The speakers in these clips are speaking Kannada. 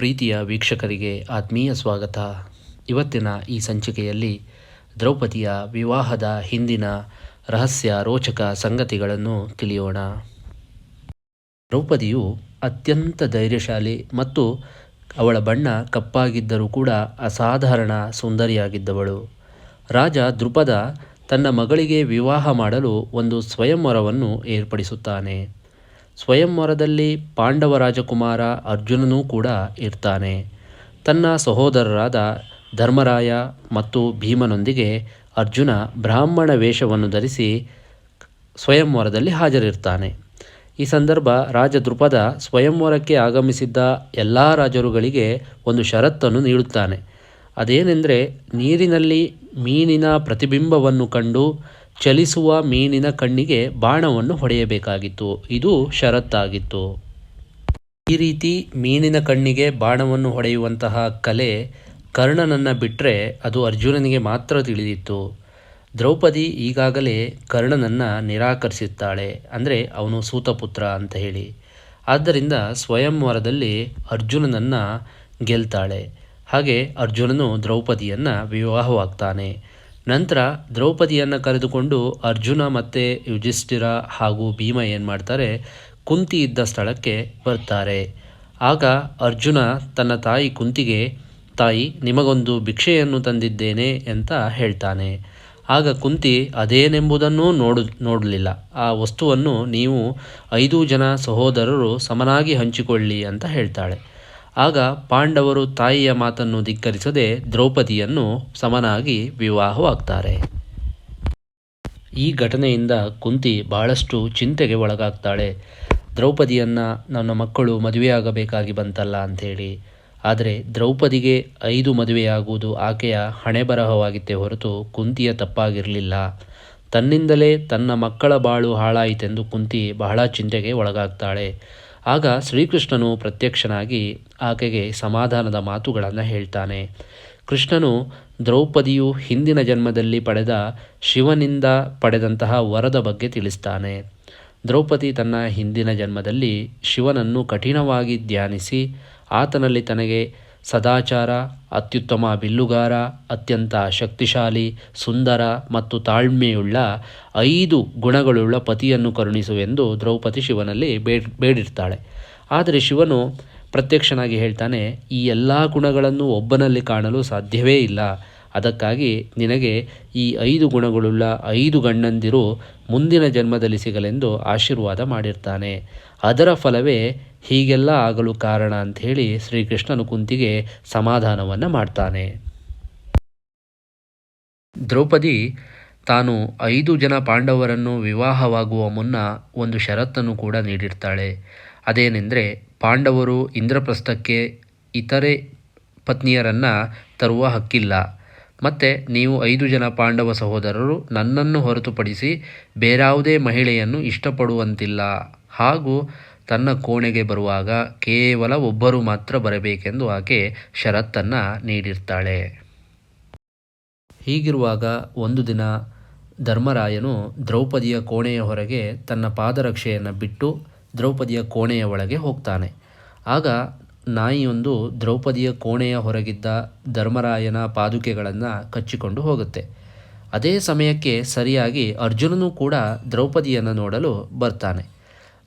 ಪ್ರೀತಿಯ ವೀಕ್ಷಕರಿಗೆ ಆತ್ಮೀಯ ಸ್ವಾಗತ. ಇವತ್ತಿನ ಈ ಸಂಚಿಕೆಯಲ್ಲಿ ದ್ರೌಪದಿಯ ವಿವಾಹದ ಹಿಂದಿನ ರಹಸ್ಯ ರೋಚಕ ಸಂಗತಿಗಳನ್ನು ತಿಳಿಯೋಣ. ದ್ರೌಪದಿಯು ಅತ್ಯಂತ ಧೈರ್ಯಶಾಲಿ ಮತ್ತು ಅವಳ ಬಣ್ಣ ಕಪ್ಪಾಗಿದ್ದರೂ ಕೂಡ ಅಸಾಧಾರಣ ಸುಂದರಿಯಾಗಿದ್ದವಳು ರಾಜ ದೃಪದ ತನ್ನ ಮಗಳಿಗೆ ವಿವಾಹ ಮಾಡಲು ಒಂದು ಸ್ವಯಂವರವನ್ನು ಏರ್ಪಡಿಸುತ್ತಾನೆ. ಸ್ವಯಂವರದಲ್ಲಿ ಪಾಂಡವ ರಾಜಕುಮಾರ ಅರ್ಜುನನೂ ಕೂಡ ಇರ್ತಾನೆ. ತನ್ನ ಸಹೋದರರಾದ ಧರ್ಮರಾಯ ಮತ್ತು ಭೀಮನೊಂದಿಗೆ ಅರ್ಜುನ ಬ್ರಾಹ್ಮಣ ವೇಷವನ್ನು ಧರಿಸಿ ಸ್ವಯಂವರದಲ್ಲಿ ಹಾಜರಿರ್ತಾನೆ. ಈ ಸಂದರ್ಭ ರಾಜ ದೃಪದ ಸ್ವಯಂವರಕ್ಕೆ ಆಗಮಿಸಿದ್ದ ಎಲ್ಲ ರಾಜರುಗಳಿಗೆ ಒಂದು ಷರತ್ತನ್ನು ನೀಡುತ್ತಾನೆ. ಅದೇನೆಂದರೆ ನೀರಿನಲ್ಲಿ ಮೀನಿನ ಪ್ರತಿಬಿಂಬವನ್ನು ಕಂಡು ಚಲಿಸುವ ಮೀನಿನ ಕಣ್ಣಿಗೆ ಬಾಣವನ್ನು ಹೊಡೆಯಬೇಕಾಗಿತ್ತು. ಇದು ಷರತ್ತಾಗಿತ್ತು. ಈ ರೀತಿ ಮೀನಿನ ಕಣ್ಣಿಗೆ ಬಾಣವನ್ನು ಹೊಡೆಯುವಂತಹ ಕಲೆ ಕರ್ಣನನ್ನು ಬಿಟ್ಟರೆ ಅದು ಅರ್ಜುನನಿಗೆ ಮಾತ್ರ ತಿಳಿದಿತ್ತು. ದ್ರೌಪದಿ ಈಗಾಗಲೇ ಕರ್ಣನನ್ನು ನಿರಾಕರಿಸುತ್ತಾಳೆ. ಅಂದರೆ ಅವನು ಸೂತಪುತ್ರ ಅಂತ ಹೇಳಿ. ಆದ್ದರಿಂದ ಸ್ವಯಂವರದಲ್ಲಿ ಅರ್ಜುನನನ್ನು ಗೆಲ್ತಾಳೆ. ಹಾಗೆ ಅರ್ಜುನನು ದ್ರೌಪದಿಯನ್ನು ವಿವಾಹವಾಗ್ತಾನೆ. ನಂತರ ದ್ರೌಪದಿಯನ್ನು ಕರೆದುಕೊಂಡು ಅರ್ಜುನ ಮತ್ತು ಯುಧಿಷ್ಠಿರ ಹಾಗೂ ಭೀಮ ಏನು ಮಾಡ್ತಾರೆ? ಕುಂತಿ ಇದ್ದ ಸ್ಥಳಕ್ಕೆ ಬರ್ತಾರೆ. ಆಗ ಅರ್ಜುನ ತನ್ನ ತಾಯಿ ಕುಂತಿಗೆ, ತಾಯಿ, ನಿಮಗೊಂದು ಭಿಕ್ಷೆಯನ್ನು ತಂದಿದ್ದೇನೆ ಅಂತ ಹೇಳ್ತಾನೆ. ಆಗ ಕುಂತಿ, ಅದೇನೆಂಬುದನ್ನೂ ನೋಡು, ನೋಡಲಿಲ್ಲ. ಆ ವಸ್ತುವನ್ನು ನೀವು ಐದು ಜನ ಸಹೋದರರು ಸಮನಾಗಿ ಹಂಚಿಕೊಳ್ಳಿ ಅಂತ ಹೇಳ್ತಾಳೆ. ಆಗ ಪಾಂಡವರು ತಾಯಿಯ ಮಾತನ್ನು ಧಿಕ್ಕರಿಸದೆ ದ್ರೌಪದಿಯನ್ನು ಸಮನಾಗಿ ವಿವಾಹವಾಗ್ತಾರೆ. ಈ ಘಟನೆಯಿಂದ ಕುಂತಿ ಬಹಳಷ್ಟು ಚಿಂತೆಗೆ ಒಳಗಾಗ್ತಾಳೆ. ದ್ರೌಪದಿಯನ್ನು ನನ್ನ ಮಕ್ಕಳು ಮದುವೆಯಾಗಬೇಕಾಗಿ ಬಂತಲ್ಲ ಅಂಥೇಳಿ. ಆದರೆ ದ್ರೌಪದಿಗೆ ಐದು ಮದುವೆಯಾಗುವುದು ಆಕೆಯ ಹಣೆಬರಹವಾಗಿತ್ತೇ ಹೊರತು ಕುಂತಿಯ ತಪ್ಪಾಗಿರಲಿಲ್ಲ. ತನ್ನಿಂದಲೇ ತನ್ನ ಮಕ್ಕಳ ಬಾಳು ಹಾಳಾಯಿತೆಂದು ಕುಂತಿ ಬಹಳ ಚಿಂತೆಗೆ ಒಳಗಾಗ್ತಾಳೆ. ಆಗ ಶ್ರೀಕೃಷ್ಣನು ಪ್ರತ್ಯಕ್ಷನಾಗಿ ಆಕೆಗೆ ಸಮಾಧಾನದ ಮಾತುಗಳನ್ನು ಹೇಳ್ತಾನೆ. ಕೃಷ್ಣನು ದ್ರೌಪದಿಯು ಹಿಂದಿನ ಜನ್ಮದಲ್ಲಿ ಪಡೆದ ಶಿವನಿಂದ ಪಡೆದಂತಹ ವರದ ಬಗ್ಗೆ ತಿಳಿಸ್ತಾನೆ. ದ್ರೌಪದಿ ತನ್ನ ಹಿಂದಿನ ಜನ್ಮದಲ್ಲಿ ಶಿವನನ್ನು ಕಠಿಣವಾಗಿ ಧ್ಯಾನಿಸಿ ಆತನಲ್ಲಿ ತನಗೆ ಸದಾಚಾರ, ಅತ್ಯುತ್ತಮ ಬಿಲ್ಲುಗಾರ, ಅತ್ಯಂತ ಶಕ್ತಿಶಾಲಿ, ಸುಂದರ ಮತ್ತು ತಾಳ್ಮೆಯುಳ್ಳ ಐದು ಗುಣಗಳುಳ್ಳ ಪತಿಯನ್ನು ಕರುಣಿಸುವೆಂದು ದ್ರೌಪದಿ ಶಿವನಲ್ಲಿ ಬೇಡಿರ್ತಾಳೆ. ಆದರೆ ಶಿವನು ಪ್ರತ್ಯಕ್ಷನಾಗಿ ಹೇಳ್ತಾನೆ, ಈ ಎಲ್ಲ ಗುಣಗಳನ್ನು ಒಬ್ಬನಲ್ಲಿ ಕಾಣಲು ಸಾಧ್ಯವೇ ಇಲ್ಲ. ಅದಕ್ಕಾಗಿ ನಿನಗೆ ಈ ಐದು ಗುಣಗಳುಳ್ಳ ಐದು ಗಂಡಂದಿರು ಮುಂದಿನ ಜನ್ಮದಲ್ಲಿ ಸಿಗಲೆಂದು ಆಶೀರ್ವಾದ ಮಾಡಿರ್ತಾನೆ. ಅದರ ಫಲವೇ ಹೀಗೆಲ್ಲ ಆಗಲು ಕಾರಣ ಅಂಥೇಳಿ ಶ್ರೀಕೃಷ್ಣನು ಕುಂತಿಗೆ ಸಮಾಧಾನವನ್ನು ಮಾಡ್ತಾನೆ. ದ್ರೌಪದಿ ತಾನು ಐದು ಜನ ಪಾಂಡವರನ್ನು ವಿವಾಹವಾಗುವ ಮುನ್ನ ಒಂದು ಷರತ್ತನ್ನು ಕೂಡ ನೀಡಿರ್ತಾಳೆ. ಅದೇನೆಂದರೆ ಪಾಂಡವರು ಇಂದ್ರಪ್ರಸ್ಥಕ್ಕೆ ಇತರೆ ಪತ್ನಿಯರನ್ನು ತರುವ ಹಕ್ಕಿಲ್ಲ. ಮತ್ತು ನೀವು ಐದು ಜನ ಪಾಂಡವ ಸಹೋದರರು ನನ್ನನ್ನು ಹೊರತುಪಡಿಸಿ ಬೇರಾವುದೇ ಮಹಿಳೆಯನ್ನು ಇಷ್ಟಪಡುವಂತಿಲ್ಲ. ಹಾಗೂ ತನ್ನ ಕೋಣೆಗೆ ಬರುವಾಗ ಕೇವಲ ಒಬ್ಬರು ಮಾತ್ರ ಬರಬೇಕೆಂದು ಆಕೆ ಷರತ್ತನ್ನು ನೀಡಿರ್ತಾಳೆ. ಹೀಗಿರುವಾಗ ಒಂದು ದಿನ ಧರ್ಮರಾಯನು ದ್ರೌಪದಿಯ ಕೋಣೆಯ ಹೊರಗೆ ತನ್ನ ಪಾದರಕ್ಷೆಯನ್ನು ಬಿಟ್ಟು ದ್ರೌಪದಿಯ ಕೋಣೆಯ ಒಳಗೆ ಹೋಗ್ತಾನೆ. ಆಗ ನಾಯಿಯೊಂದು ದ್ರೌಪದಿಯ ಕೋಣೆಯ ಹೊರಗಿದ್ದ ಧರ್ಮರಾಯನ ಪಾದುಕೆಗಳನ್ನು ಕಚ್ಚಿಕೊಂಡು ಹೋಗುತ್ತೆ. ಅದೇ ಸಮಯಕ್ಕೆ ಸರಿಯಾಗಿ ಅರ್ಜುನನು ಕೂಡ ದ್ರೌಪದಿಯನ್ನು ನೋಡಲು ಬರ್ತಾನೆ.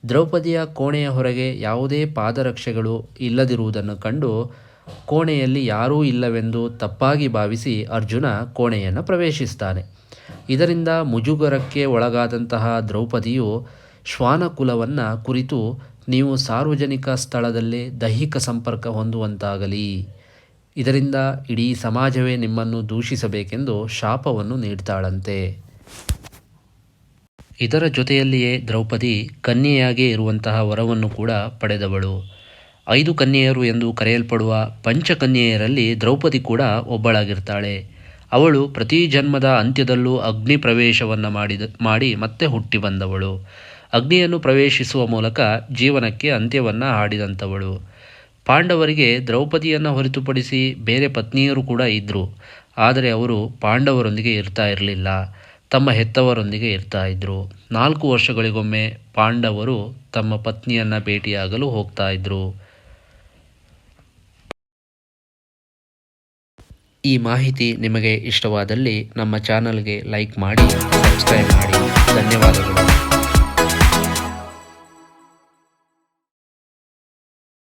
ದ್ರೌಪದಿಯ ಕೋಣೆಯ ಹೊರಗೆ ಯಾವುದೇ ಪಾದರಕ್ಷೆಗಳು ಇಲ್ಲದಿರುವುದನ್ನು ಕಂಡು ಕೋಣೆಯಲ್ಲಿ ಯಾರೂ ಇಲ್ಲವೆಂದು ತಪ್ಪಾಗಿ ಭಾವಿಸಿ ಅರ್ಜುನ ಕೋಣೆಯನ್ನು ಪ್ರವೇಶಿಸ್ತಾನೆ. ಇದರಿಂದ ಮುಜುಗರಕ್ಕೆ ಒಳಗಾದಂತಹ ದ್ರೌಪದಿಯು ಶ್ವಾನಕುಲವನ್ನು ಕುರಿತು ನೀವು ಸಾರ್ವಜನಿಕ ಸ್ಥಳದಲ್ಲಿ ದೈಹಿಕ ಸಂಪರ್ಕ ಹೊಂದುವಂತಾಗಲಿ. ಇದರಿಂದ ಇಡೀ ಸಮಾಜವೇ ನಿಮ್ಮನ್ನು ದೂಷಿಸಬೇಕೆಂದು ಶಾಪವನ್ನು ನೀಡ್ತಾಳಂತೆ. ಇದರ ಜೊತೆಯಲ್ಲಿಯೇ ದ್ರೌಪದಿ ಕನ್ಯೆಯಾಗಿ ಇರುವಂತಹ ವರವನ್ನು ಕೂಡ ಪಡೆದವಳು. ಐದು ಕನ್ಯೆಯರು ಎಂದು ಕರೆಯಲ್ಪಡುವ ಪಂಚಕನ್ಯೆಯರಲ್ಲಿ ದ್ರೌಪದಿ ಕೂಡ ಒಬ್ಬಳಾಗಿರ್ತಾಳೆ. ಅವಳು ಪ್ರತಿ ಜನ್ಮದ ಅಂತ್ಯದಲ್ಲೂ ಅಗ್ನಿ ಪ್ರವೇಶವನ್ನು ಮಾಡಿದ, ಮಾಡಿ ಮತ್ತೆ ಹುಟ್ಟಿ ಬಂದವಳು. ಅಗ್ನಿಯನ್ನು ಪ್ರವೇಶಿಸುವ ಮೂಲಕ ಜೀವನಕ್ಕೆ ಅಂತ್ಯವನ್ನು ಹಾಡಿದಂಥವಳು. ಪಾಂಡವರಿಗೆ ದ್ರೌಪದಿಯನ್ನು ಹೊರತುಪಡಿಸಿ ಬೇರೆ ಪತ್ನಿಯರು ಕೂಡ ಇದ್ದರು ಆದರೆ ಅವರು ಪಾಂಡವರೊಂದಿಗೆ ಇರ್ತಾ ಇರಲಿಲ್ಲ. ತಮ್ಮ ಹೆತ್ತವರೊಂದಿಗೆ ಇರ್ತಾ ಇದ್ದರು ನಾಲ್ಕು ವರ್ಷಗಳಿಗೊಮ್ಮೆ ಪಾಂಡವರು ತಮ್ಮ ಪತ್ನಿಯನ್ನು ಭೇಟಿಯಾಗಲು ಹೋಗ್ತಾ ಇದ್ದರು ಈ ಮಾಹಿತಿ ನಿಮಗೆ ಇಷ್ಟವಾದಲ್ಲಿ ನಮ್ಮ ಚಾನಲ್ಗೆ ಲೈಕ್ ಮಾಡಿ, ಸಬ್ಸ್ಕ್ರೈಬ್ ಮಾಡಿ. ಧನ್ಯವಾದಗಳು.